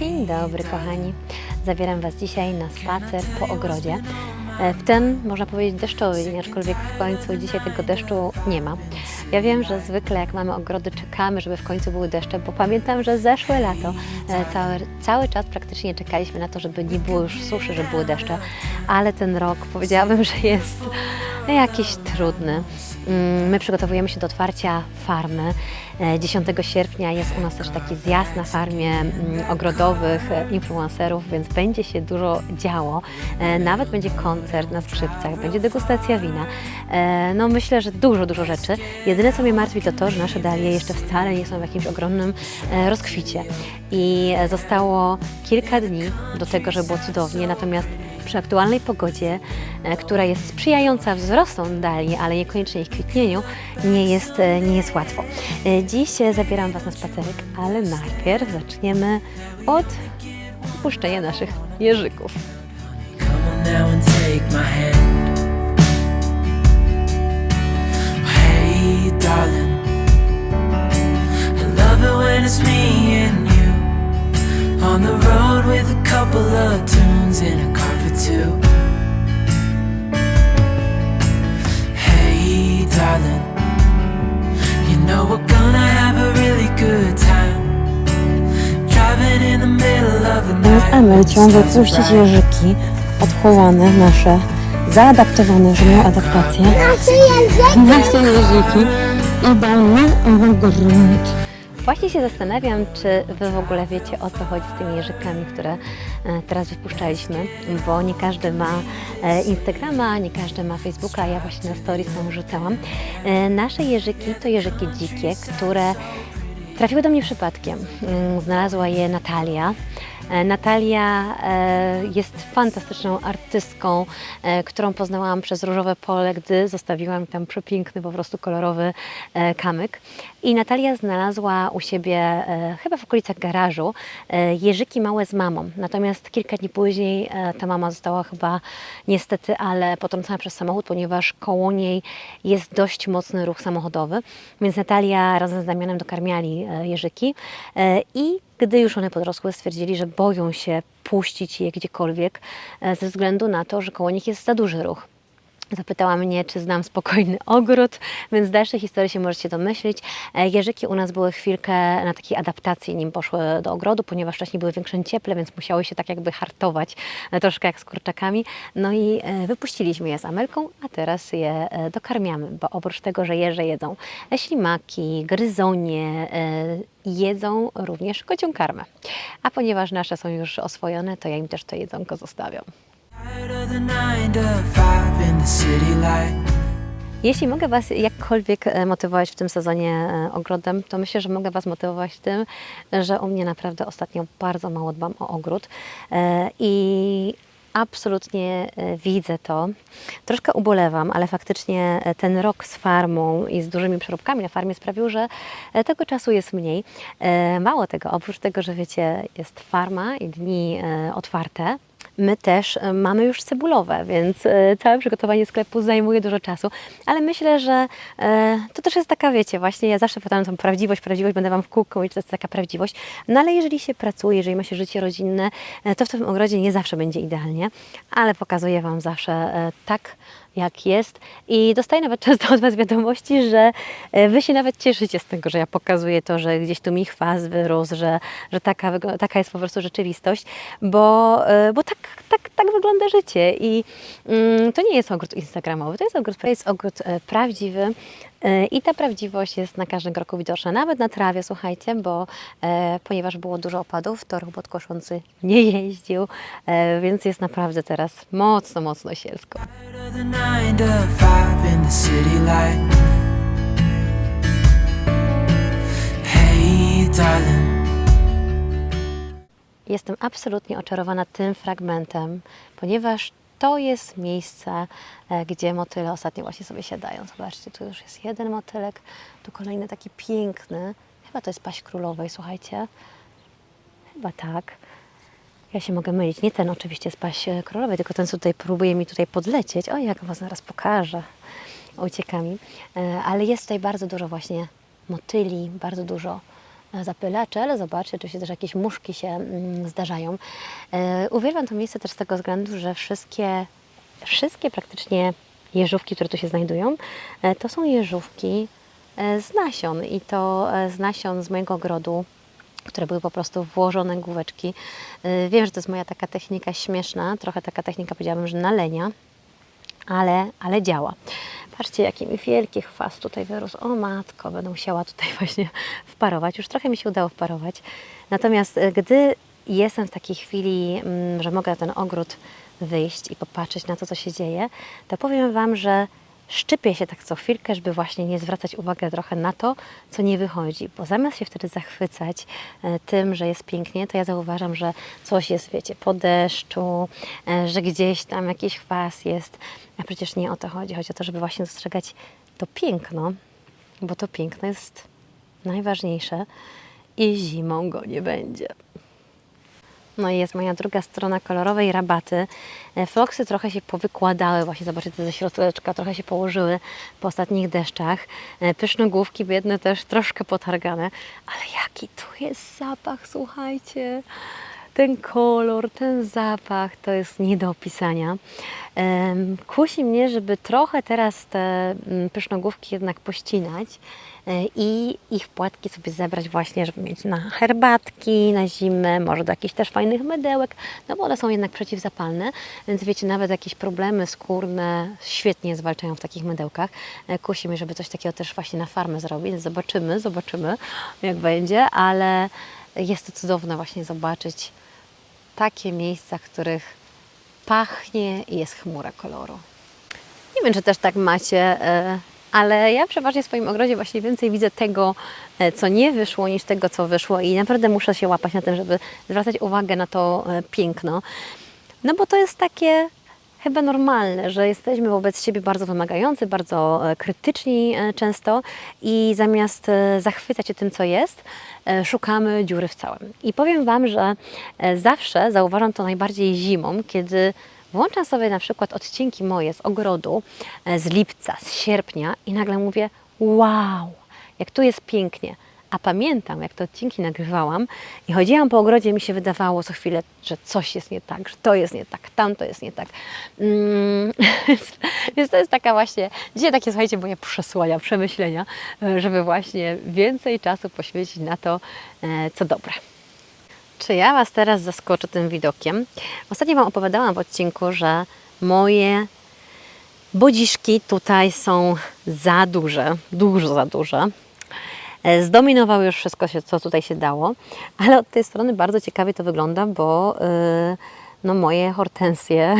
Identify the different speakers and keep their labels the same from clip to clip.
Speaker 1: Dzień dobry, kochani. Zabieram Was dzisiaj na spacer po ogrodzie. E, W ten, można powiedzieć, deszczowy dzień, aczkolwiek w końcu dzisiaj tego deszczu nie ma. Ja wiem, że zwykle jak mamy ogrody, czekamy, żeby w końcu były deszcze, bo pamiętam, że zeszłe lato e, cały, cały czas praktycznie czekaliśmy na to, żeby nie było już suszy, żeby były deszcze, ale ten rok powiedziałabym, że jest jakiś trudny. Mm, My przygotowujemy się do otwarcia farmy. E, 10 sierpnia jest u nas też taki zjazd na farmie mm, ogrodowych e, influencerów, więc będzie się dużo działo. E, Nawet będzie koncert na skrzypcach, będzie degustacja wina. E, No myślę, że dużo, dużo rzeczy. Jedyne co mnie martwi to to, że nasze dalie jeszcze wcale nie są w jakimś ogromnym e, rozkwicie. I e, zostało kilka dni do tego, żeby było cudownie, natomiast przy aktualnej pogodzie, e, która jest sprzyjająca wzrostom dali, ale niekoniecznie ich kwitnieniu, nie jest, e, nie jest łatwo. E, Dziś zabieram Was na spacerek, ale najpierw zaczniemy od opuszczenia naszych jeżyków.
Speaker 2: On the road with a couple of tunes in a car two. Hey, darling. You know we're gonna have a really good time. Driving in the middle of the night.
Speaker 1: Wypuścić
Speaker 2: bright.
Speaker 1: jeżyki odchowane nasze, zaadaptowane, że mają adaptację. Nasze jeżyki idą na ogród. Właśnie się zastanawiam, czy Wy w ogóle wiecie o co chodzi z tymi jeżykami, które e, teraz wypuszczaliśmy, bo nie każdy ma e, Instagrama, nie każdy ma Facebooka, ja właśnie na stories tam rzucałam. E, Nasze jeżyki to jeżyki dzikie, które trafiły do mnie przypadkiem. Mm, Znalazła je Natalia. E, Natalia e, jest fantastyczną artystką, e, którą poznałam przez różowe pole, gdy zostawiłam tam przepiękny, po prostu kolorowy kamyk. I Natalia znalazła u siebie, chyba w okolicach garażu, jeżyki małe z mamą. Natomiast kilka dni później ta mama została chyba niestety, ale potrącona przez samochód, ponieważ koło niej jest dość mocny ruch samochodowy. Więc Natalia razem z Damianem dokarmiali jeżyki i gdy już one podrosły, stwierdzili, że boją się puścić je gdziekolwiek e, ze względu na to, że koło nich jest za duży ruch. Zapytała mnie, czy znam spokojny ogród, więc z dalszej historii się możecie domyślić. E, Jeżyki u nas były chwilkę na takiej adaptacji, nim poszły do ogrodu, ponieważ wcześniej były większe cieple, więc musiały się tak jakby hartować, e, troszkę jak z kurczakami. No i e, wypuściliśmy je z Amelką, a teraz je dokarmiamy, bo oprócz tego, że jeże jedzą ślimaki, gryzonie, jedzą również kocią karmę. A ponieważ nasze są już oswojone, to ja im też to jedzonko zostawiam. Jeśli mogę Was jakkolwiek e, motywować w tym sezonie e, ogrodem, to myślę, że mogę Was motywować tym, że u mnie naprawdę ostatnio bardzo mało dbam o ogród e, i absolutnie widzę to. Troszkę ubolewam, ale faktycznie ten rok z farmą i z dużymi przeróbkami na farmie sprawił, że tego czasu jest mniej. Mało tego, oprócz tego, że wiecie, jest farma i dni otwarte, My też e, mamy już cebulowe, więc e, całe przygotowanie sklepu zajmuje dużo czasu, ale myślę, że e, to też jest taka, wiecie, właśnie ja zawsze pytam tą prawdziwość, prawdziwość, będę Wam w kółko że to jest taka prawdziwość, no ale jeżeli się pracuje, jeżeli ma się życie rodzinne, to w tym ogrodzie nie zawsze będzie idealnie, ale pokazuję Wam zawsze tak, jak jest. I dostaję nawet często od Was wiadomości, że e, Wy się nawet cieszycie z tego, że ja pokazuję to, że gdzieś tu mi chwas wyrósł, że, że taka, taka jest po prostu rzeczywistość, bo, e, bo tak, tak, tak wygląda życie. I mm, to nie jest ogród instagramowy, to jest ogród, to jest ogród e, prawdziwy i ta prawdziwość jest na każdym kroku widoczna, nawet na trawie, słuchajcie, bo e, ponieważ było dużo opadów, to robot koszący nie jeździł, e, więc jest naprawdę teraz mocno, mocno sielsko. Jestem absolutnie oczarowana tym fragmentem, ponieważ to jest miejsce, e, gdzie motyle ostatnio właśnie sobie siadają. Zobaczcie, tu już jest jeden motylek, tu kolejny taki piękny. Chyba to jest paść królowej, słuchajcie. Chyba tak. Ja się mogę mylić. Nie ten oczywiście z paść e, królowej, tylko ten, tutaj próbuje mi tutaj podlecieć. O, jak was zaraz pokażę. Ucieka mi. E, Ale jest tutaj bardzo dużo właśnie motyli, bardzo dużo zapylacze, ale zobaczcie, oczywiście też jakieś muszki się mm, zdarzają. E, Uwielbiam to miejsce też z tego względu, że wszystkie, wszystkie praktycznie jeżówki, które tu się znajdują, e, to są jeżówki e, z nasion i to z nasion z mojego ogrodu, które były po prostu włożone główeczki. Wiem, że to jest moja taka technika śmieszna, trochę taka technika powiedziałabym, że nalenia, ale, ale działa. Patrzcie, jaki mi wielki chwas tutaj wyrósł. O matko, będę musiała tutaj właśnie wparować. Już trochę mi się udało wparować. Natomiast e, gdy jestem w takiej chwili, mm, że mogę na ten ogród wyjść i popatrzeć na to, co się dzieje, to powiem Wam, że szczypię się tak co chwilkę, żeby właśnie nie zwracać uwagi trochę na to, co nie wychodzi, bo zamiast się wtedy zachwycać e, tym, że jest pięknie, to ja zauważam, że coś jest, wiecie, po deszczu, e, że gdzieś tam jakiś chwas jest, a przecież nie o to chodzi. Chodzi o to, żeby właśnie dostrzegać to piękno, bo to piękno jest najważniejsze i zimą go nie będzie. No i jest moja druga strona kolorowej rabaty. E, Floksy trochę się powykładały, właśnie zobaczcie, te ze trochę się położyły po ostatnich deszczach. E, Pysznogłówki biedne też troszkę potargane, ale jaki tu jest zapach, słuchajcie. Ten kolor, ten zapach to jest nie do opisania. Kusi mnie, żeby trochę teraz te mm, pysznogłówki jednak pościnać i ich płatki sobie zebrać właśnie, żeby mieć na herbatki, na zimę, może do jakichś też fajnych mydełek, no bo one są jednak przeciwzapalne, więc wiecie, nawet jakieś problemy skórne świetnie zwalczają w takich mydełkach. E, Kusi mnie, żeby coś takiego też właśnie na farmę zrobić, zobaczymy, zobaczymy jak będzie, ale jest to cudowne właśnie zobaczyć takie miejsca, w których pachnie i jest chmura koloru. Nie wiem, czy też tak macie, e, ale ja przeważnie w swoim ogrodzie właśnie więcej widzę tego, e, co nie wyszło, niż tego, co wyszło i naprawdę muszę się łapać na tym, żeby zwracać uwagę na to e, piękno. No bo to jest takie chyba normalne, że jesteśmy wobec siebie bardzo wymagający, bardzo e, krytyczni często i zamiast zachwycać się tym, co jest, szukamy dziury w całym. I powiem Wam, że zawsze zauważam to najbardziej zimą, kiedy włączam sobie na przykład odcinki moje z ogrodu, e, z lipca, z sierpnia i nagle mówię wow, jak tu jest pięknie. A pamiętam, jak te odcinki nagrywałam i chodziłam po ogrodzie, mi się wydawało co chwilę, że coś jest nie tak, że to jest nie tak, tamto jest nie tak. Mm, więc, to jest taka właśnie, dzisiaj takie, słuchajcie, moje przesłania, przemyślenia, e, żeby właśnie więcej czasu poświęcić na to, e, co dobre. Czy ja Was teraz zaskoczę tym widokiem? Ostatnio Wam opowiadałam w odcinku, że moje bodziszki tutaj są za duże, dużo za duże. E, Zdominowały już wszystko, co tutaj się dało, ale od tej strony bardzo ciekawie to wygląda, bo yy, no moje hortensje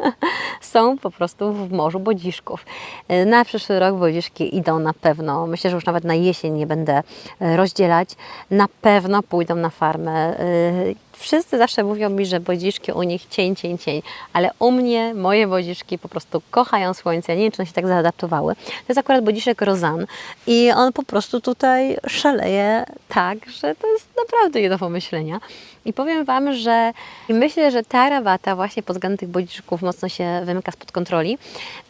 Speaker 1: są po prostu w morzu bodziszków. Yy, Na przyszły rok bodziszki idą na pewno, myślę, że już nawet na jesień nie będę yy, rozdzielać, na pewno pójdą na farmę. Wszyscy zawsze mówią mi, że bodziszki u nich cień, cień, cień, ale u mnie moje bodziszki po prostu kochają słońce. Nie wiem, czy one się tak zaadaptowały. To jest akurat bodziszek Rozan i on po prostu tutaj szaleje tak, że to jest naprawdę nie do pomyślenia. I powiem Wam, że myślę, że ta rabata właśnie pod względem tych bodziszków mocno się wymyka spod kontroli,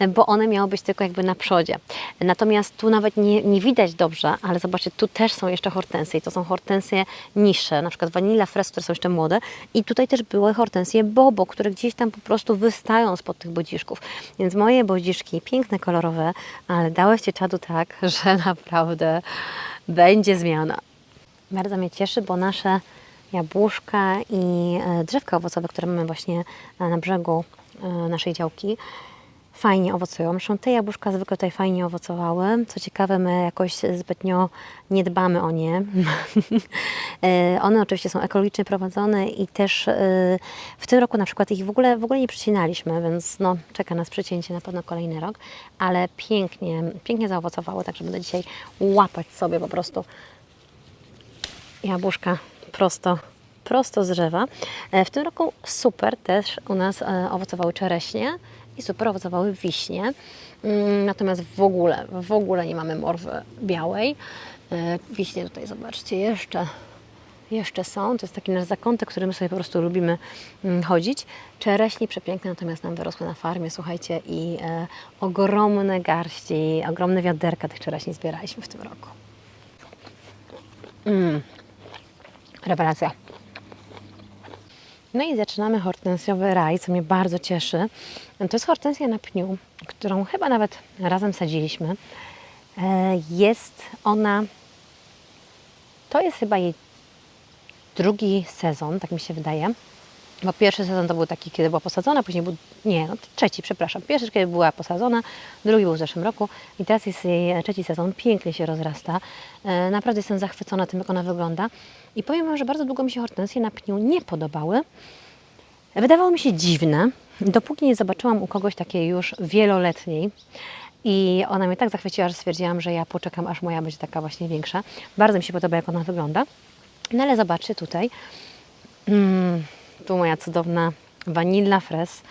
Speaker 1: bo one miały być tylko jakby na przodzie. Natomiast tu nawet nie, nie widać dobrze, ale zobaczcie, tu też są jeszcze hortensje i to są hortensje niższe, na przykład Vanilla Fresh, które są jeszcze młode i tutaj też były hortensje Bobo, które gdzieś tam po prostu wystają spod tych bodziszków. Więc moje bodziszki, piękne, kolorowe, ale dałyście czadu tak, że naprawdę będzie zmiana. Bardzo mnie cieszy, bo nasze jabłuszka i e, drzewka owocowe, które mamy właśnie e, na brzegu e, naszej działki, fajnie owocują. Zresztą te jabłuszka zwykle tutaj fajnie owocowały. Co ciekawe, my jakoś zbytnio nie dbamy o nie. E, One oczywiście są ekologicznie prowadzone i też e, w tym roku na przykład ich w ogóle, w ogóle nie przycinaliśmy, więc no, czeka nas przycięcie na pewno kolejny rok, ale pięknie, pięknie zaowocowały, także będę dzisiaj łapać sobie po prostu jabłuszka prosto, prosto z drzewa. E, W tym roku super też u nas owocowały czereśnie i super owocowały wiśnie. Mm, Natomiast w ogóle, w ogóle nie mamy morwy białej. E, Wiśnie tutaj zobaczcie jeszcze jeszcze są. To jest taki nasz zakątek, który my sobie po prostu lubimy mm, chodzić. Czereśnie przepiękne, natomiast nam wyrosły na farmie, słuchajcie, i e, ogromne garści, ogromne wiaderka tych czereśni zbieraliśmy w tym roku. Mm. Rewelacja. No i zaczynamy hortensjowy raj, co mnie bardzo cieszy. To jest hortensja na pniu, którą chyba nawet razem sadziliśmy. E, Jest ona, to jest chyba jej drugi sezon, tak mi się wydaje. Bo pierwszy sezon to był taki, kiedy była posadzona, później był, nie, no trzeci, przepraszam. Pierwszy, kiedy była posadzona, drugi był w zeszłym roku i teraz jest jej trzeci sezon, pięknie się rozrasta. E, Naprawdę jestem zachwycona tym, jak ona wygląda. I powiem Wam, że bardzo długo mi się hortensje na pniu nie podobały. Wydawało mi się dziwne, dopóki nie zobaczyłam u kogoś takiej już wieloletniej. I ona mnie tak zachwyciła, że stwierdziłam, że ja poczekam, aż moja będzie taka właśnie większa. Bardzo mi się podoba, jak ona wygląda. No ale zobaczcie tutaj. Mm, tu moja cudowna Vanilla Fres.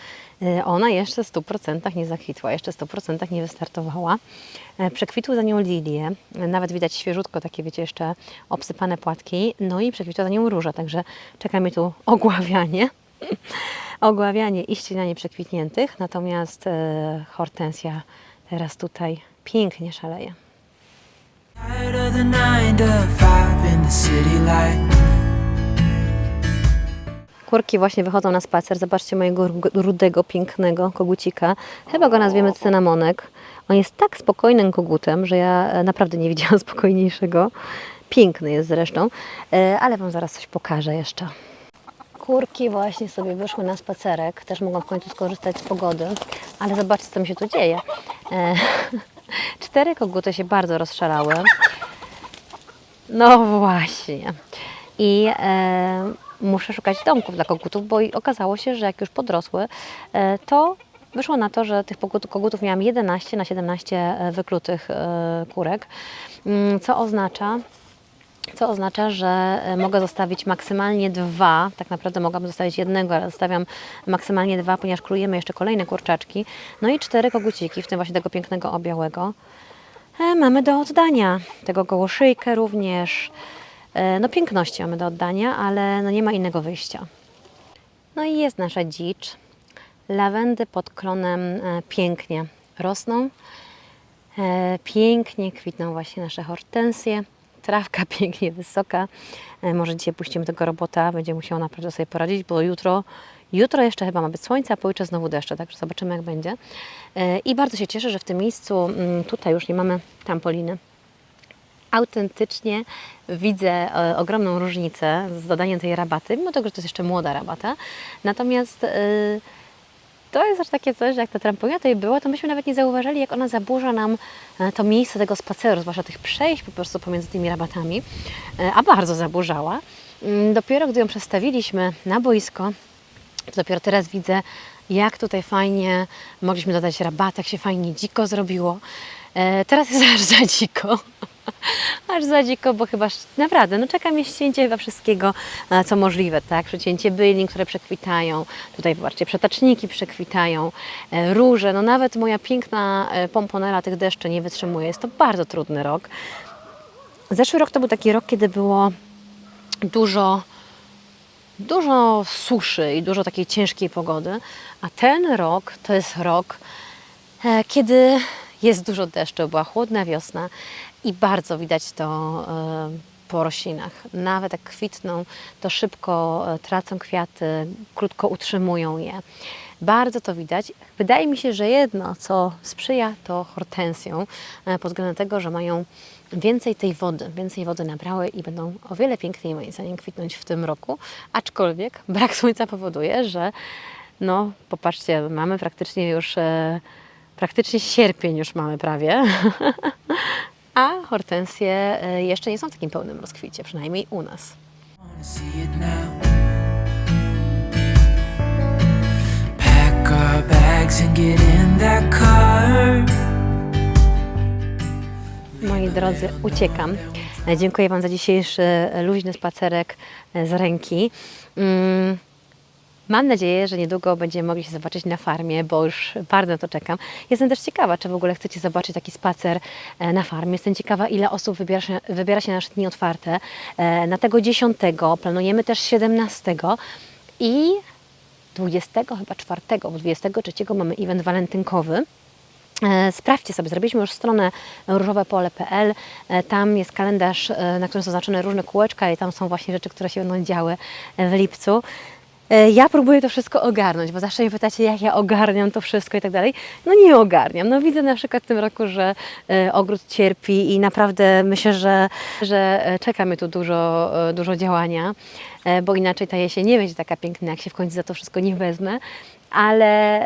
Speaker 1: Y, Ona jeszcze w 100% nie zakwitła, jeszcze w 100% nie wystartowała. E, Przekwitły za nią lilie, e, nawet widać świeżutko takie, wiecie, jeszcze obsypane płatki. No i przekwitła za nią róża, także czekamy tu ogławianie. ogławianie i ścinanie przekwitniętych, natomiast e, hortensja teraz tutaj pięknie szaleje.
Speaker 2: Tired of the nine to five in the city light.
Speaker 1: Kurki właśnie wychodzą na spacer. Zobaczcie mojego ru- rudego, pięknego kogucika. Chyba go nazwiemy cynamonek. On jest tak spokojnym kogutem, że ja e, naprawdę nie widziałam spokojniejszego. Piękny jest zresztą, E, ale Wam zaraz coś pokażę jeszcze. Kurki właśnie sobie wyszły na spacerek. Też mogą w końcu skorzystać z pogody. Ale zobaczcie, co mi się tu dzieje. E, Cztery koguty się bardzo rozszalały. No właśnie. I e, muszę szukać domków dla kogutów, bo okazało się, że jak już podrosły, e, to wyszło na to, że tych kogutów miałam 11 na 17 wyklutych e, kurek, Mm, co oznacza, co oznacza, że e, mogę zostawić maksymalnie dwa, tak naprawdę mogłabym zostawić jednego, ale zostawiam maksymalnie dwa, ponieważ królujemy jeszcze kolejne kurczaczki, no i cztery koguciki, w tym właśnie tego pięknego obiałego. E, mamy do oddania. Tego gołoszyjkę również. E, No piękności mamy do oddania, ale no nie ma innego wyjścia. No i jest nasza dzicz. Lawendy pod klonem e, pięknie rosną. E, Pięknie kwitną właśnie nasze hortensje. Trawka pięknie wysoka. Może dzisiaj puścimy tego robota, będzie musiał naprawdę sobie poradzić, bo jutro, jutro jeszcze chyba ma być słońce, a pojutrze znowu deszcze, także zobaczymy jak będzie. I bardzo się cieszę, że w tym miejscu, mm, tutaj już nie mamy tampoliny, autentycznie widzę e, ogromną różnicę z dodaniem tej rabaty, mimo tego, że to jest jeszcze młoda rabata. Natomiast e, to jest też takie coś, że jak ta trampolina tutaj była, to myśmy nawet nie zauważyli, jak ona zaburza nam e, to miejsce tego spaceru, zwłaszcza tych przejść po prostu pomiędzy tymi rabatami, a bardzo zaburzała. Mm, Dopiero gdy ją przestawiliśmy na boisko, to dopiero teraz widzę, jak tutaj fajnie mogliśmy dodać rabat, jak się fajnie dziko zrobiło. Teraz jest aż za dziko. Aż za dziko, bo chyba naprawdę, no czeka mnie ścięcie chyba wszystkiego, e, co możliwe, tak? Przecięcie bylin, które przekwitają, tutaj zobaczcie, przetaczniki przekwitają, e, róże, no nawet moja piękna e, pomponera tych deszczy nie wytrzymuje. Jest to bardzo trudny rok. Zeszły rok to był taki rok, kiedy było dużo dużo suszy i dużo takiej ciężkiej pogody, a ten rok to jest rok, kiedy jest dużo deszczu, była chłodna wiosna i bardzo widać to e, po roślinach. Nawet jak kwitną, to szybko e, tracą kwiaty, krótko utrzymują je. Bardzo to widać. Wydaje mi się, że jedno, co sprzyja, to hortensją, e, pod względem tego, że mają więcej tej wody, więcej wody nabrały i będą o wiele piękniej moim zdaniem kwitnąć w tym roku. Aczkolwiek brak słońca powoduje, że no popatrzcie, mamy praktycznie już praktycznie sierpień już mamy prawie. A hortensje e, jeszcze nie są w takim pełnym rozkwicie, przynajmniej u nas. Moi drodzy, uciekam. Dziękuję Wam za dzisiejszy luźny spacerek e, z ręki. Mam nadzieję, że niedługo będziemy mogli się zobaczyć na farmie, bo już bardzo na to czekam. Jestem też ciekawa, czy w ogóle chcecie zobaczyć taki spacer e, na farmie. Jestem ciekawa, ile osób wybiera się, wybiera się na nasze dni otwarte. E, Na tego 10, planujemy też 17 i 20 chyba 4, bo 23 mamy event walentynkowy. E, Sprawdźcie sobie, zrobiliśmy już stronę różowepole.pl. Tam jest kalendarz, na którym są zaznaczone różne kółeczka i tam są właśnie rzeczy, które się będą działy w lipcu. E, Ja próbuję to wszystko ogarnąć, bo zawsze mnie pytacie, jak ja ogarniam to wszystko i tak dalej. No nie ogarniam. No widzę na przykład w tym roku, że e, ogród cierpi i naprawdę myślę, że, że e, czeka mnie tu dużo, dużo działania, bo inaczej ta jesień nie będzie taka piękna, jak się w końcu za to wszystko nie wezmę. Ale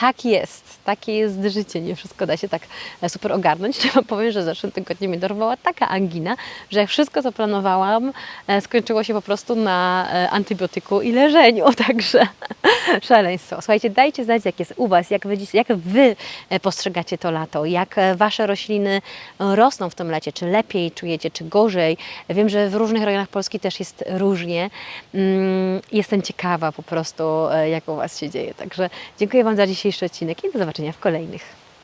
Speaker 1: tak jest, takie jest życie, nie wszystko da się tak e, super ogarnąć. Wam powiem, że w zeszłym tygodniu mnie dorwała taka angina, że wszystko co planowałam e, skończyło się po prostu na e, antybiotyku i leżeniu, także szaleństwo. Słuchajcie, dajcie znać jak jest u Was, jak Wy, jak wy postrzegacie to lato, jak Wasze rośliny rosną w tym lecie, czy lepiej czujecie, czy gorzej. Wiem, że w różnych rejonach Polski też jest różnie. Mm, Jestem ciekawa po prostu, jak u Was się dzieje. Także dziękuję Wam za dzisiejszy odcinek i do zobaczenia w kolejnych.